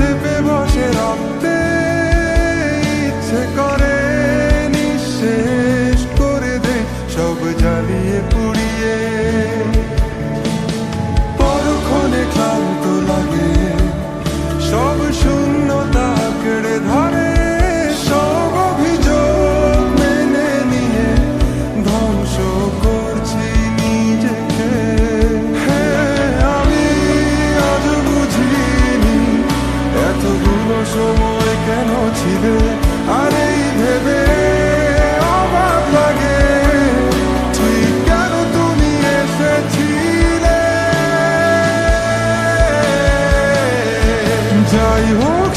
চেপে বসে রক্তে ইচ্ছে করে, নিঃশেষ করে দে, সব জ্বালিয়ে পুড়িয়ে। পরক্ষণে ক্লান্ত লাগে, সব শুনে সময় কেন ছিলে? আর এই ভেবে অবাক লাগে। ঠিক কেন তুমি এসেছিলে? যাই হোক